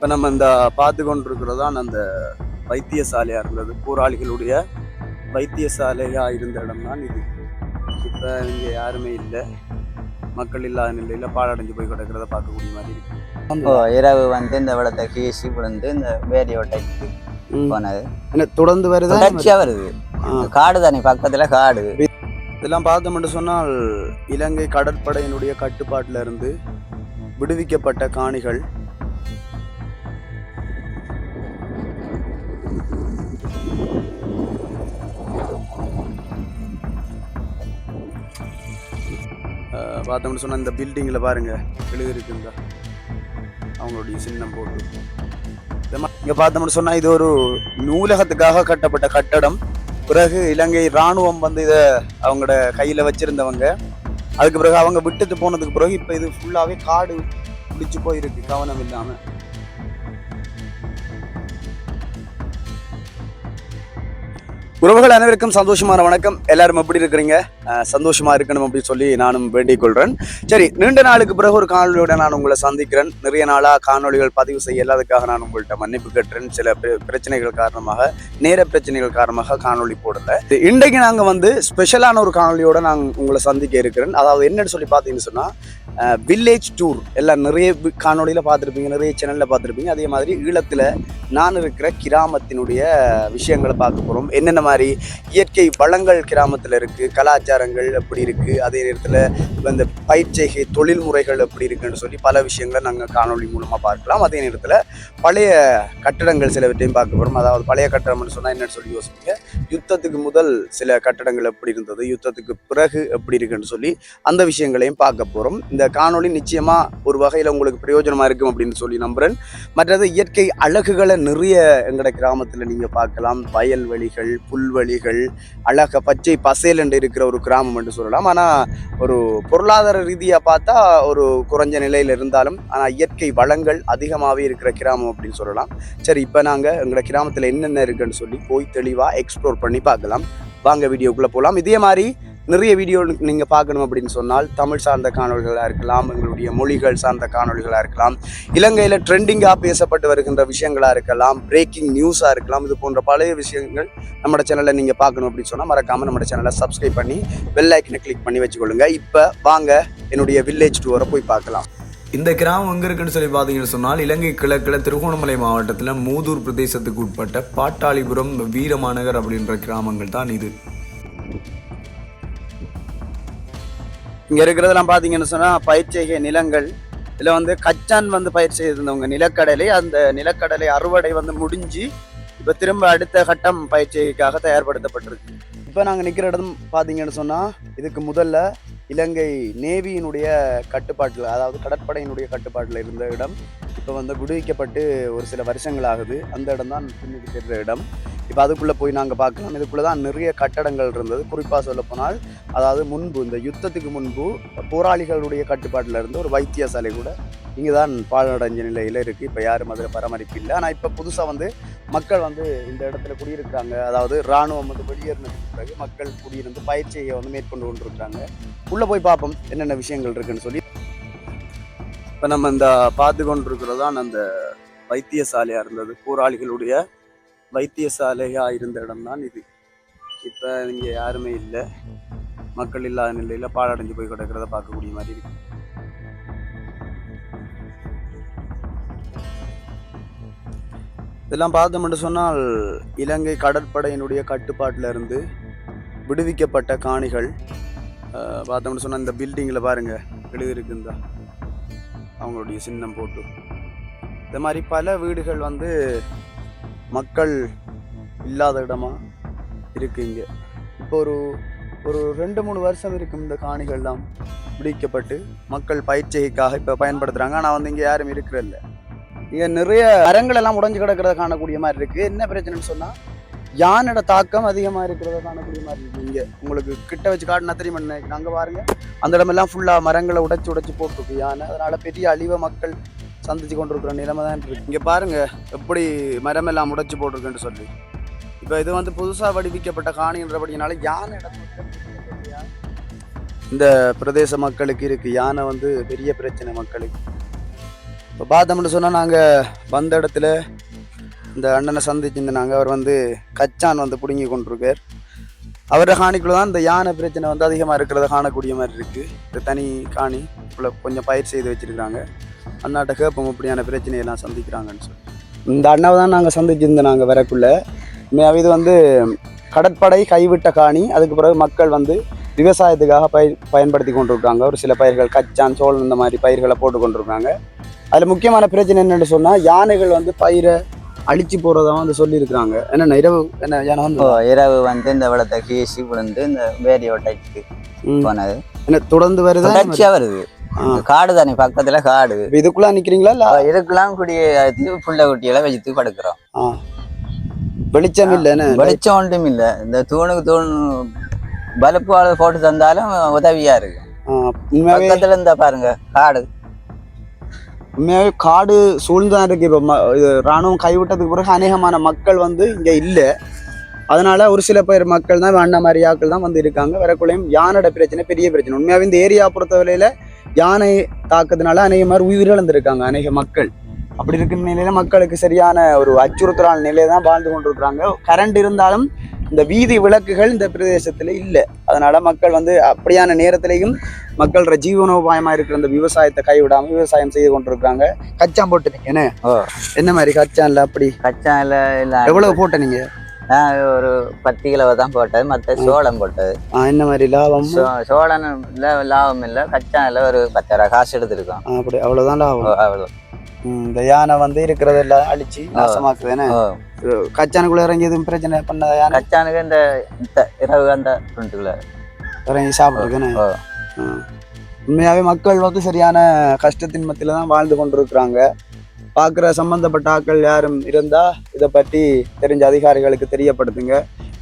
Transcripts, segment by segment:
இப்போ நம்ம இந்த பார்த்து கொண்டிருக்கிறதான் அந்த வைத்தியசாலையாக இருந்தது. போராளிகளுடைய வைத்தியசாலையாக இருந்த இடம் தான் இது. இப்போ இங்கே யாருமே இல்லை. மக்கள் இல்லாத நிலையில் பாழடைஞ்சு போய் கிடக்கிறத பார்க்கக்கூடிய மாதிரி இருக்கு. இரவு வந்து இந்த வெள்ளத்தை கீசி விழுந்து இந்த வேலி ஓட்டைக்கு போனது. தொடர்ந்து வருதா? தொடர்ச்சியா வருது. காடு தானே பக்கத்துல காடு. இதெல்லாம் பார்த்தோம்னு சொன்னால் இலங்கை கடற்படையினுடைய கட்டுப்பாட்டில் இருந்து விடுவிக்கப்பட்ட காணிகள் பார்த்தோம்னு சொன்னால் இந்த பில்டிங்கில் பாருங்கள் எழுதிருக்குங்க அவங்களுடைய சின்னம் போட்டு. இங்கே பார்த்தோம்னு சொன்னால் இது ஒரு நூலகத்துக்காக கட்டப்பட்ட கட்டடம். பிறகு இலங்கை இராணுவம் வந்து இதை அவங்களோட கையில் வச்சிருந்தவங்க. அதுக்கு பிறகு அவங்க விட்டுட்டு போனதுக்கு பிறகு இப்போ இது ஃபுல்லாகவே காடு பிடிச்சு போயிருக்கு கவனம் இல்லாமல் உறவுகள் அனைவருக்கும் சந்தோஷமான வணக்கம். எல்லாரும் எப்படி இருக்கிறீங்க? சந்தோஷமாக சந்தோஷமா இருக்கணும் அப்படின்னு சொல்லி நானும் வேண்டிக் கொள்றேன். சரி நீண்ட நாளுக்கு பிறகு ஒரு காணொலியோட நான் உங்களை சந்திக்கிறேன். நிறைய நாளா காணொளிகள் பதிவு செய்ய இல்லாததுக்காக நான் உங்கள்கிட்ட மன்னிப்பு கேட்டுறேன். சில பிர- பிரச்சனைகள் காரணமாக நேர பிரச்சனைகள் காரணமாக காணொளி போடல. இன்றைக்கு நாங்க வந்து ஸ்பெஷலான ஒரு காணொலியோட நான் உங்களை சந்திக்க இருக்கிறேன். அதாவது என்னன்னு சொல்லி பார்த்தீங்கன்னு சொன்னா வில்லேஜ் டூர் எல்லாம் நிறைய காணொலியில் பார்த்துருப்பீங்க நிறைய சேனலில் பார்த்துருப்பீங்க. அதே மாதிரி ஈழத்தில் நான் இருக்கிற கிராமத்தினுடைய விஷயங்களை பார்க்க போகிறோம் என்னென்ன மாதிரி இயற்கை வளங்கள் கிராமத்தில் இருக்குது கலாச்சாரம் கலாச்சாரங்கள் எப்படி இருக்கு? அதே நேரத்தில் இந்த பயிற்சிகை தொழில் முறைகள் எப்படி இருக்குன்னு சொல்லி பல விஷயங்களை நாங்கள் காணொளி மூலமாக பார்க்கலாம். அதே நேரத்தில் பழைய கட்டடங்கள் சிலவற்றையும் பார்க்க போகிறோம் அதாவது பழைய கட்டடம்னு சொன்னால் என்னென்னு சொல்லி யோசிப்பீங்க யுத்தத்துக்கு முதல் சில கட்டடங்கள் எப்படி இருந்தது? யுத்தத்துக்கு பிறகு எப்படி இருக்குன்னு சொல்லி அந்த விஷயங்களையும் பார்க்க போகிறோம் இந்த காணொளி நிச்சயமாக ஒரு வகையில் உங்களுக்கு பிரயோஜனமாக இருக்கும் அப்படின்னு சொல்லி நம்புறேன். மற்றது இயற்கை அழகுகளை நிறைய எங்களோட கிராமத்தில் நீங்கள் பார்க்கலாம். வயல்வெளிகள் புல்வெளிகள் அழக பச்சை பசேல் என்று இருக்கிற ஒரு கிராமம் என்று சொல்லலாம். ஆனால் ஒரு பொருளாதார ரீதியாக பார்த்தா ஒரு குறைஞ்ச நிலையில் இருந்தாலும் ஆனால் இயற்கை வளங்கள் அதிகமாகவே இருக்கிற கிராமம் அப்படின்னு சொல்லலாம். சரி இப்போ நாங்கள் எங்களோட கிராமத்தில் என்னென்ன இருக்குன்னு சொல்லி போய் தெளிவாக எக்ஸ்ப்ளோர் பண்ணி பார்க்கலாம். வாங்க வீடியோக்குள்ளே போகலாம் இதே மாதிரி நிறைய வீடியோ நீங்கள் பார்க்கணும் அப்படின்னு சொன்னால் தமிழ் சார்ந்த காணொலிகளாக இருக்கலாம் எங்களுடைய மொழிகள் சார்ந்த காணொலிகளாக இருக்கலாம் இலங்கையில் ட்ரெண்டிங்காக பேசப்பட்டு வருகின்ற விஷயங்களாக இருக்கலாம் பிரேக்கிங் நியூஸாக இருக்கலாம் இது போன்ற பழைய விஷயங்கள் நம்ம சேனலில் நீங்கள் பார்க்கணும் அப்படின்னு சொன்னால் மறக்காமல் நம்ம சேனலை சப்ஸ்கிரைப் பண்ணி பெல் ஐக்கனை கிளிக் பண்ணி வச்சுக்கொள்ளுங்க. இப்போ வாங்க என்னுடைய வில்லேஜ் டூரை போய் பார்க்கலாம். இந்த கிராமம் எங்கே இருக்குன்னு சொல்லி பார்த்தீங்கன்னு சொன்னால் இலங்கை கிழக்கில் திருகோணமலை மாவட்டத்தில் மூதூர் பிரதேசத்துக்கு உட்பட்ட பாட்டாளிபுரம் வீரமாநகர் அப்படின்ற கிராமங்கள் தான் இது. இங்கே இருக்கிறதெல்லாம் பார்த்தீங்கன்னு சொன்னால் பயிர் பயிற்சிகை நிலங்கள் இதில் வந்து கச்சான் வந்து பயிர் செய்திருந்தவங்க நிலக்கடலை. அந்த நிலக்கடலை அறுவடை வந்து முடிஞ்சு இப்போ திரும்ப அடுத்த கட்டம் பயிற்சிக்காக தயார்படுத்தப்பட்டிருக்கு. இப்போ நாங்கள் நிற்கிற இடம் பார்த்தீங்கன்னு சொன்னால் இதுக்கு முதல்ல இலங்கை நேவியினுடைய கட்டுப்பாட்டில் அதாவது கடற்படையினுடைய கட்டுப்பாட்டில் இருந்த இடம். இப்போ வந்து விடுவிக்கப்பட்டு ஒரு சில வருஷங்கள் ஆகுது. அந்த இடம் தான் பின்னுக்கு இடம். இப்போ அதுக்குள்ளே போய் நாங்கள் பார்க்கலாம். இதுக்குள்ளே தான் நிறைய கட்டடங்கள் இருந்தது. குறிப்பாக சொல்ல போனால் அதாவது முன்பு இந்த யுத்தத்துக்கு முன்பு போராளிகளுடைய கட்டுப்பாட்டில் இருந்து ஒரு வைத்தியசாலை கூட இங்கே தான் பாலடைஞ்ச நிலையில் இருக்குது இப்போ யாரும் அதில் பராமரிப்பு இல்லை. ஆனால் இப்போ புதுசாக வந்து மக்கள் வந்து இந்த இடத்துல குடியிருக்கிறாங்க. அதாவது இராணுவம் வந்து வெளியேறினதுக்கு பிறகு மக்கள் குடியிருந்து பயிற்சியை வந்து மேற்கொண்டு கொண்டிருக்கிறாங்க. உள்ளே போய் பார்ப்போம் என்னென்ன விஷயங்கள் இருக்குன்னு சொல்லி. இப்போ நம்ம இந்த பார்த்து கொண்டிருக்கிறது தான் அந்த வைத்தியசாலையாக இருந்தது. போராளிகளுடைய வைத்தியசாலையாக இருந்த இடம் தான் இது. இப்போ இங்கே யாருமே இல்லை. மக்கள் இல்லாத நிலையில் பாழடைஞ்சு போய் கிடக்கிறத பார்க்கக்கூடிய மாதிரி இருக்கு. இதெல்லாம் பார்த்தோம்னு சொன்னால் இலங்கை கடற்படையினுடைய கட்டுப்பாட்டில் இருந்து விடுவிக்கப்பட்ட காணிகள் பார்த்தோம்னு சொன்னால் இந்த பில்டிங்கில் பாருங்கள் எழுதியிருக்குந்தா அவங்களுடைய சின்னம் போட்டு. இந்த மாதிரி பல வீடுகள் வந்து மக்கள் இல்லாத இடமா இருக்குது இங்கே. இப்போ ஒரு ஒரு ரெண்டு மூணு வருஷம் இருக்கும் இந்த காணிகள்லாம் பிடிக்கப்பட்டு மக்கள் பயிற்சிக்காக இப்போ பயன்படுத்துகிறாங்க ஆனால் வந்து இங்கே யாரும் இருக்கிறதில்ல. இங்கே நிறைய மரங்கள் எல்லாம் உடைஞ்சு கிடக்கிறத காணக்கூடிய மாதிரி இருக்குது என்ன பிரச்சனைன்னு சொன்னால் யானோட தாக்கம் அதிகமாக இருக்கிறத காணக்கூடிய மாதிரி இருக்குது இங்கே. உங்களுக்கு கிட்ட வச்சு காட்டினா தெரியுமா என்ன? அங்கே பாருங்கள் அந்த இடமெல்லாம் ஃபுல்லாக மரங்களை உடைச்சி உடைச்சி போட்டிருக்கு யானை. அதனால் பெரிய அழிவை மக்கள் சந்திச்சு கொண்டிருக்கிற நிலைமை தான் இருக்குது இங்கே பாருங்கள் எப்படி மரமெல்லாம் உடைச்சு போட்டிருக்குன்னு சொல்லி. இப்போ இது வந்து புதுசாக வடிவிக்கப்பட்ட காணின்றபடினால யானை இடம் இந்த பிரதேச மக்களுக்கு இருக்குது யானை வந்து பெரிய பிரச்சனை மக்களுக்கு. இப்போ பார்த்தோம்னு சொன்னால் நாங்கள் வந்த இடத்துல இந்த அண்ணனை சந்திச்சிருந்தாங்க. அவர் வந்து கச்சான் வந்து பிடுங்கி கொண்டிருக்கார். அவரை காணிக்குள்ள தான் இந்த யானை பிரச்சனை வந்து அதிகமாக இருக்கிறத காணக்கூடிய மாதிரி இருக்குது இந்த தனி காணி இவ்வளோ கொஞ்சம் பயிர் செய்து வச்சிருக்காங்க அண்ணாட்ட கேட்போம் இப்படியான பிரச்சனையெல்லாம் சந்திக்கிறாங்கன்னு சொல்லி. இந்த அண்ணாவை தான் நாங்கள் சந்திச்சிருந்தோம் நாங்கள் வரக்குள்ள. இது வந்து கடற்படை கைவிட்ட காணி. அதுக்கு பிறகு மக்கள் வந்து விவசாயத்துக்காக பயிர் பயன்படுத்தி கொண்டிருக்காங்க. ஒரு சில பயிர்கள் கச்சான் சோளம் இந்த மாதிரி பயிர்களை போட்டு கொண்டிருக்காங்க. அதில் முக்கியமான பிரச்சனை என்னன்னு சொன்னால் யானைகள் வந்து பயிரை அழிச்சு போகிறதா வந்து சொல்லியிருக்கிறாங்க. என்னென்ன இரவு என்ன யானை வந்து இரவு வந்து இந்த வெள்ளத்தை கீசி விழுந்து இந்த வேரியோட்டைக்கு ம். போனது. என்ன தொடர்ந்து வருதா? வருது. காடு தானே பக்கத்துல காடு. இதுக்குள்ள நிக்கிறீங்களா இல்ல? இதுக்கெல்லாம் குடிய புள்ள குட்டியெல்லாம் வச்சுட்டு படுக்கிறோம். ஆ. வெளிச்சம் இல்ல என்ன? வெளிச்சம் ஒன்றும் இல்ல. இந்த தூணுக்கு தூண் பல்பு போட்டு தந்தாலும் உதவியா இருக்கு. பக்கத்துல இருந்தா பாருங்க காடு. உண்மையாவே காடு சூழ்ந்துதான் இருக்கு. இப்ப ம- இது ராணுவம் கைவிட்டதுக்கு பிறகு அநேகமான மக்கள் வந்து இங்க இல்ல. அதனால ஒரு சில பேர் மக்கள் தான் வேண்ட மாதிரி ஆட்கள் தான் வந்து இருக்காங்க. வரக்குள்ளையும் யானோட பிரச்சனை பெரிய பிரச்சனை. உண்மையாவே இந்த ஏரியா பொறுத்தவரையில யானை தாக்குறதுனால அநேக மாதிரி உயிரிழந்திருக்காங்க அநேக மக்கள். அப்படி இருக்கிற நிலையில மக்களுக்கு சரியான ஒரு அச்சுறுத்தலான நிலையை தான் வாழ்ந்து கொண்டிருக்கிறாங்க. கரண்ட் இருந்தாலும் இந்த வீதி விளக்குகள் இந்த பிரதேசத்துல இல்லை. அதனால மக்கள் வந்து அப்படியான நேரத்திலையும் மக்களோட ஜீவனோபாயமா இருக்கிற இந்த விவசாயத்தை கைவிடாம விவசாயம் செய்து கொண்டிருக்காங்க கச்சான் போட்டு என்ன. என்ன மாதிரி கச்சான்ல அப்படி? கச்சா இல்ல. இல்ல எவ்வளவு போட்ட நீங்க? நான் ஒரு பத்து கிலோ தான் போட்டது மத்த சோளம் போட்டது. என்ன மாதிரி லாபம்? சோளம் இல்ல லாபம் இல்ல. கச்சா இல்ல ஒரு பத்தாயிரம் காசு எடுத்திருக்கோம். அப்படி அவ்வளவுதான் லாபம்? ம், இந்த யானை வந்து இருக்கிறதெல்லாம் அழிச்சு நாசமாக்குது என்ன ஓ. கச்சானுக்குள்ள இறங்கி எதுவும் பிரச்சனை பண்ண யானை? கச்சானுக்கு இந்த இரவு அந்த ஃப்ரண்ட்டுக்குள்ள இறங்கி சாப்பிட்டுருக்கேன்னு ஓ. உண்மையாவே மக்கள் வந்து சரியான கஷ்டத்தின் மத்தியில தான் வாழ்ந்து கொண்டிருக்கிறாங்க. பார்க்குற சம்மந்தப்பட்ட ஆட்கள் யாரும் இருந்தால் இதை பற்றி தெரிஞ்ச அதிகாரிகளுக்கு தெரியப்படுத்துங்க.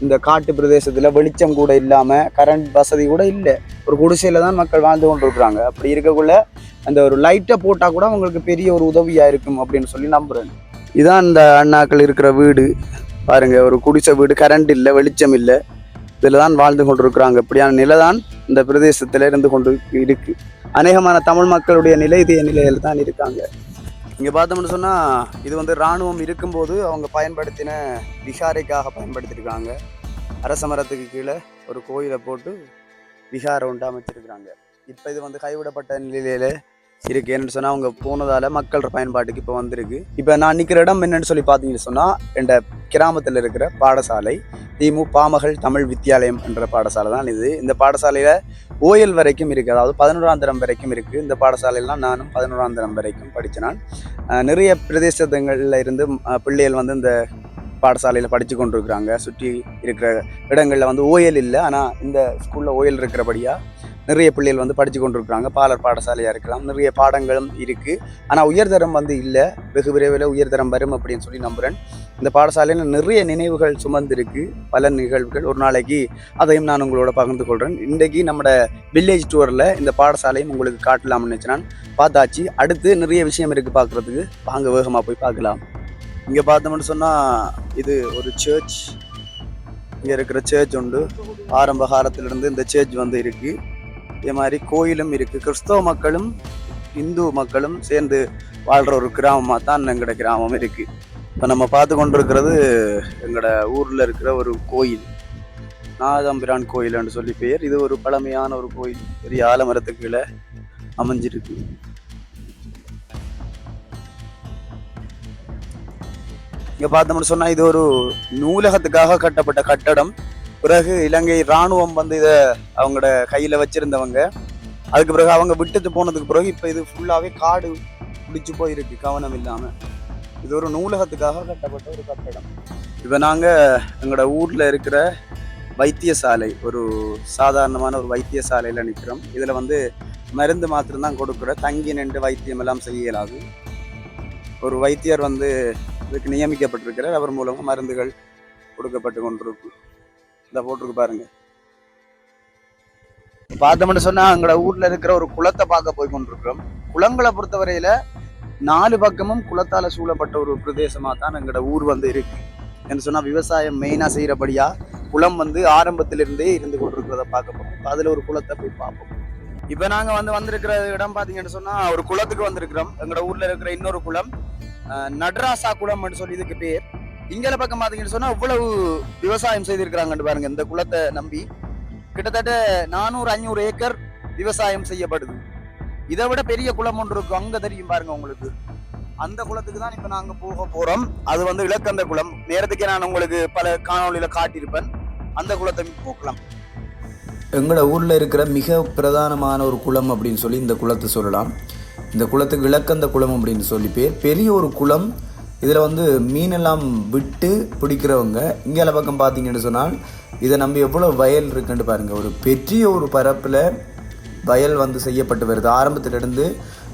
இந்த காட்டு பிரதேசத்தில் வெளிச்சம் கூட இல்லாமல் கரண்ட் வசதி கூட இல்லை. ஒரு குடிசையில் தான் மக்கள் வாழ்ந்து கொண்டிருக்கிறாங்க. அப்படி இருக்கக்குள்ள அந்த ஒரு லைட்டை போட்டால் கூட அவங்களுக்கு பெரிய ஒரு உதவியாக இருக்கும் அப்படின்னு சொல்லி நம்புகிறேன் இதான் இந்த அண்ணாக்கள் இருக்கிற வீடு. பாருங்கள் ஒரு குடிசை வீடு கரண்ட் இல்லை வெளிச்சம் இல்லை. இதில் தான் வாழ்ந்து கொண்டிருக்கிறாங்க. இப்படியான நிலை தான் இந்த பிரதேசத்தில் இருந்து கொண்டு இருக்குது அநேகமான தமிழ் மக்களுடைய நிலை இதே நிலையில் தான் இருக்காங்க. இங்கே பார்த்தோம்னு சொன்னால் இது வந்து இராணுவம் இருக்கும்போது அவங்க பயன்படுத்தின விகாரைக்காக பயன்படுத்தியிருக்காங்க அரச மரத்துக்கு கீழே ஒரு கோயிலை போட்டு விகாரம் உண்டு அமைச்சிருக்கிறாங்க. இப்போ இது வந்து கைவிடப்பட்ட நிலையில இருக்கு. என்னன்னு சொன்னால் அவங்க போனதால் மக்கள் பயன்பாட்டுக்கு இப்போ வந்திருக்கு. இப்போ நான் நிற்கிற இடம் என்னன்னு சொல்லி பார்த்தீங்கன்னு சொன்னால் என் கிராமத்தில் இருக்கிற பாடசாலை. திமு பாமகள் தமிழ் வித்தியாலயம் என்ற பாடசாலை தான் இது. இந்த பாடசாலையில் ஓயல் வரைக்கும் இருக்குது அதாவது பதினோராம் தரம் வரைக்கும் இருக்குது இந்த பாடசாலையெல்லாம் நானும் பதினோராம் தரம் வரைக்கும் படித்த நான் நிறைய பிரதேசங்களில் இருந்து பிள்ளைகள் வந்து இந்த பாடசாலையில் படித்து கொண்டிருக்கிறாங்க. சுற்றி இருக்கிற இடங்களில் வந்து ஓயல் இல்லை. ஆனால் இந்த ஸ்கூலில் ஓயல் இருக்கிறபடியாக நிறைய பிள்ளைகள் வந்து படித்து கொண்டிருக்கிறாங்க. பாலர் பாடசாலையாக இருக்கலாம். நிறைய பாடங்களும் இருக்குது ஆனால் உயர்தரம் வந்து இல்லை. வெகு விரைவில் உயர்தரம் வரும் அப்படின்னு சொல்லி நம்புகிறேன் இந்த பாடசாலையில் நிறைய நினைவுகள் சுமந்திருக்கு. பல நிகழ்வுகள். ஒரு நாளைக்கு அதையும் நான் உங்களோட பகிர்ந்து கொள்கிறேன் இன்றைக்கு நம்மட வில்லேஜ் டூரில் இந்த பாடசாலையும் உங்களுக்கு காட்டலாம்னு நினச்சினான் பார்த்தாச்சு. அடுத்து நிறைய விஷயம் இருக்குது பார்க்குறதுக்கு. வாங்க வேகமாக போய் பார்க்கலாம். இங்கே பார்த்தோம்னு சொன்னால் இது ஒரு சர்ச் இங்கே இருக்கிற சர்ச் உண்டு. ஆரம்ப காலத்திலிருந்து இந்த சர்ச் வந்து இருக்குது இதே மாதிரி கோயிலும் இருக்குது கிறிஸ்தவ மக்களும் இந்து மக்களும் சேர்ந்து வாழ்கிற ஒரு கிராமமாக தான் எங்களோட கிராமம் இருக்குது இப்போ நம்ம பார்த்து கொண்டிருக்கிறது எங்களோட ஊரில் இருக்கிற ஒரு கோயில். நாதம்பிரான் கோயில்னு சொல்லி பெயர். இது ஒரு பழமையான ஒரு கோயில். பெரிய ஆலமரத்துக்கு கீழே அமைஞ்சிருக்கு. இங்கே பார்த்தோம்னு சொன்னால் இது ஒரு நூலகத்துக்காக கட்டப்பட்ட கட்டடம். பிறகு இலங்கை இராணுவம் வந்து இதை அவங்களோட கையில் வச்சுருந்தவங்க. அதுக்கு பிறகு அவங்க விட்டுட்டு போனதுக்கு பிறகு இப்போ இது ஃபுல்லாகவே காடு பிடிச்சு போயிருக்கு. கவனம் இல்லாமல் இது ஒரு நூலகத்துக்காக கட்டப்பட்ட ஒரு கட்டடம். இப்போ நாங்க எங்களோட ஊர்ல இருக்கிற வைத்தியசாலை ஒரு சாதாரணமான ஒரு வைத்தியசாலையில் நிற்கிறோம் இதில் வந்து மருந்து மாத்திரம்தான் கொடுக்குற தங்கி நின்று வைத்தியம் எல்லாம் செய்ய இயலாது ஒரு வைத்தியர் வந்து இதுக்கு நியமிக்கப்பட்டிருக்கிறார். அவர் மூலமாக மருந்துகள் கொடுக்கப்பட்டு கொண்டிருக்கும் இந்த போட்டிருக்கு பாருங்க. பார்த்தோம்னு சொன்னா எங்களோட ஊர்ல இருக்கிற ஒரு குளத்தை பார்க்க போய் கொண்டிருக்கிறோம். குளங்களை பொறுத்தவரையில நாலு பக்கமும் குளத்தால் சூழப்பட்ட ஒரு பிரதேசமாக தான் எங்களோட ஊர் வந்து இருக்கு. என்று சொன்னால் விவசாயம் மெயினாக செய்கிறபடியாக குளம் வந்து ஆரம்பத்திலிருந்தே இருந்து கொண்டிருக்கிறத பார்க்க போகிறோம் அதில் ஒரு குளத்தை போய் பார்ப்போம். இப்போ நாங்கள் வந்து வந்திருக்கிற இடம் பார்த்தீங்கன்னு சொன்னால் ஒரு குளத்துக்கு வந்திருக்கிறோம். எங்களோட ஊரில் இருக்கிற இன்னொரு குளம் நட்ராசா நடராசா குளம்னு சொல்லி இதுக்கு பேர். இங்கே பக்கம் பார்த்தீங்கன்னு சொன்னால் இவ்வளவு விவசாயம் செய்திருக்கிறாங்கன்னு பாருங்கள் இந்த குளத்தை நம்பி கிட்டத்தட்ட நானூறு ஐநூறு ஏக்கர் விவசாயம் செய்யப்படுது. இதை விட பெரிய குளம் ஒன்று இருக்கும். அங்க தெரியும் பாருங்க உங்களுக்கு. அந்த குளத்துக்கு தான் இப்ப நாங்க போக போறோம். அது வந்து இலக்கந்த குளம். நேரத்துக்கே நான் உங்களுக்கு பல காணொளியில காட்டியிருப்பேன். அந்த குளத்தை போக்கலாம் எங்களோட ஊரில் இருக்கிற மிக பிரதானமான ஒரு குளம் அப்படின்னு சொல்லி இந்த குளத்தை சொல்லலாம். இந்த குளத்துக்கு இலக்கந்த குளம் அப்படின்னு சொல்லி பேர். பெரிய ஒரு குளம். இதில் வந்து மீனெல்லாம் விட்டு பிடிக்கிறவங்க இங்கே பக்கம் பார்த்தீங்கன்னு சொன்னால் இதை நம்ம எவ்வளோ வயல் இருக்குன்னு பாருங்கள் ஒரு பெரிய ஒரு பரப்பில் வயல் வந்து செய்யப்பட்டு வருது. ஆரம்பத்திலிருந்து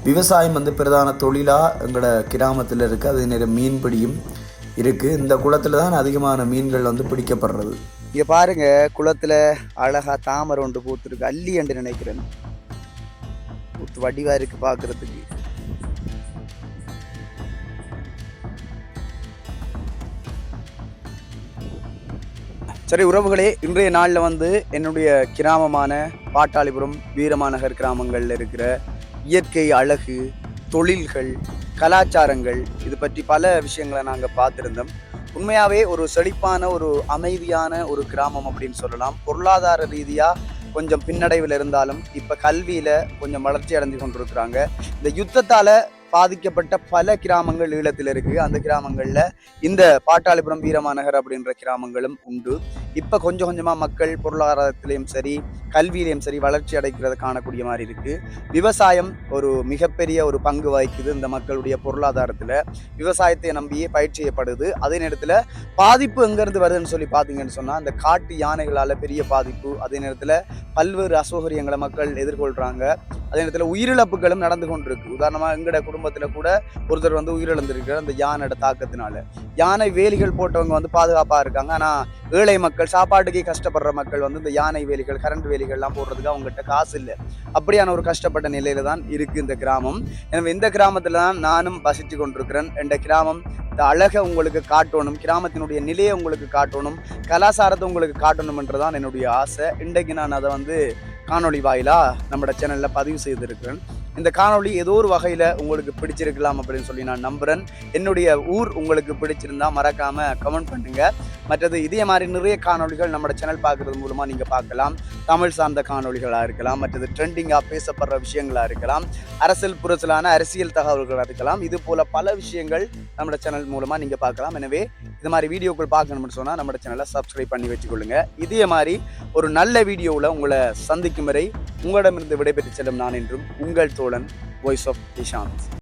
விவசாயம் வந்து பிரதான தொழிலாக எங்களோட கிராமத்தில் இருக்குது அதே நேரம் மீன்பிடியும் இருக்குது இந்த குளத்தில் தான் அதிகமான மீன்கள் வந்து பிடிக்கப்படுறது. இங்கே பாருங்கள் குளத்தில் அழகாக தாமரை ஒன்று பூத்துருக்கு. அள்ளி என்று நினைக்கிறேன். பூத்து இருக்குது பார்க்குறதுக்கு சரி உறவுகளே இன்றைய நாளில் வந்து என்னுடைய கிராமமான பாட்டாளிபுரம் வீரமாநகர் கிராமங்களில் இருக்கிற இயற்கை அழகு தொழில்கள் கலாச்சாரங்கள் இது பற்றி பல விஷயங்களை நாங்கள் பார்த்துருந்தோம். உண்மையாகவே ஒரு செழிப்பான ஒரு அமைதியான ஒரு கிராமம் அப்படின்னு சொல்லலாம். பொருளாதார ரீதியாக கொஞ்சம் பின்னடைவில் இருந்தாலும் இப்போ கல்வியில் கொஞ்சம் வளர்ச்சி அடைஞ்சு கொண்டிருக்கிறாங்க. இந்த யுத்தத்தால் பாதிக்கப்பட்ட பல கிராமங்கள் ஈழத்தில் இருக்குது அந்த கிராமங்களில் இந்த பாட்டாளிபுரம் வீரமாநகர் அப்படின்ற கிராமங்களும் உண்டு. இப்போ கொஞ்சம் கொஞ்சமாக மக்கள் பொருளாதாரத்திலையும் சரி கல்வியிலையும் சரி வளர்ச்சி அடைக்கிறத காணக்கூடிய மாதிரி இருக்குது விவசாயம் ஒரு மிகப்பெரிய ஒரு பங்கு வகிக்குது இந்த மக்களுடைய பொருளாதாரத்தில். விவசாயத்தை நம்பியே பயிற்சி செய்யப்படுது அதே நேரத்தில் பாதிப்பு எங்கேருந்து வருதுன்னு சொல்லி பார்த்தீங்கன்னு சொன்னால் இந்த காட்டு யானைகளால் பெரிய பாதிப்பு அதே நேரத்தில் பல்வேறு அசௌகரியங்களை மக்கள் எதிர்கொள்கிறாங்க அதே நேரத்தில் உயிரிழப்புகளும் நடந்து கொண்டிருக்கு. உதாரணமாக எங்களோட குடும்பத்தில் கூட ஒருத்தர் வந்து உயிரிழந்திருக்கிறார் அந்த யானையோட தாக்கத்தினால. யானை வேலிகள் போட்டவங்க வந்து பாதுகாப்பாக இருக்காங்க. ஆனால் ஏழை மக்கள் சாப்பாட்டுக்கே கஷ்டப்படுற மக்கள் வந்து இந்த யானை வேலிகள் கரண்ட் வேலிகள்லாம் போடுறதுக்கு அவங்ககிட்ட காசு இல்லை. அப்படியான ஒரு கஷ்டப்பட்ட நிலையில தான் இருக்கு இந்த கிராமம். எனவே இந்த கிராமத்தில் தான் நானும் வசித்து கொண்டிருக்கிறேன். இந்த கிராமம் இந்த அழகை உங்களுக்கு காட்டணும் கிராமத்தினுடைய நிலையை உங்களுக்கு காட்டணும் கலாச்சாரத்தை உங்களுக்கு காட்டணும்ன்றதான் என்னுடைய ஆசை. இன்றைக்கு நான் அதை வந்து காணொளி வாயிலாக நம்மளோட சேனலில் பதிவு செய்திருக்கிறேன். இந்த காணொளி ஏதோ ஒரு வகையில் உங்களுக்கு பிடிச்சிருக்கலாம் அப்படின்னு சொல்லி நான் நம்புகிறேன் என்னுடைய ஊர் உங்களுக்கு பிடிச்சிருந்தா மறக்காமல் கமெண்ட் பண்ணுங்க. மற்றது இதே மாதிரி நிறைய காணொளிகள் நம்ம சேனல் பார்க்குறது மூலமாக நீங்கள் பார்க்கலாம். தமிழ் சார்ந்த காணொளிகளாக இருக்கலாம் மற்றது ட்ரெண்டிங்காக பேசப்படுற விஷயங்களாக இருக்கலாம் அரசியல் புரசலான அரசியல் தகவல்களாக இருக்கலாம் இது போல் பல விஷயங்கள் நம்ம சேனல் மூலமாக நீங்கள் பார்க்கலாம். எனவே இது மாதிரி வீடியோக்கள் பார்க்கணும்னு சொன்னால் நம்ம சேனலை சப்ஸ்கிரைப் பண்ணி வச்சுக்கொள்ளுங்க. இதே மாதிரி ஒரு நல்ல வீடியோவில் உங்களை சந்திக்கும் வரை உங்களிடமிருந்து விடைபெற்று செல்லும் நான் என்றும் உங்கள் தோழன் வாய்ஸ் ஆஃப் நிஷாந்த்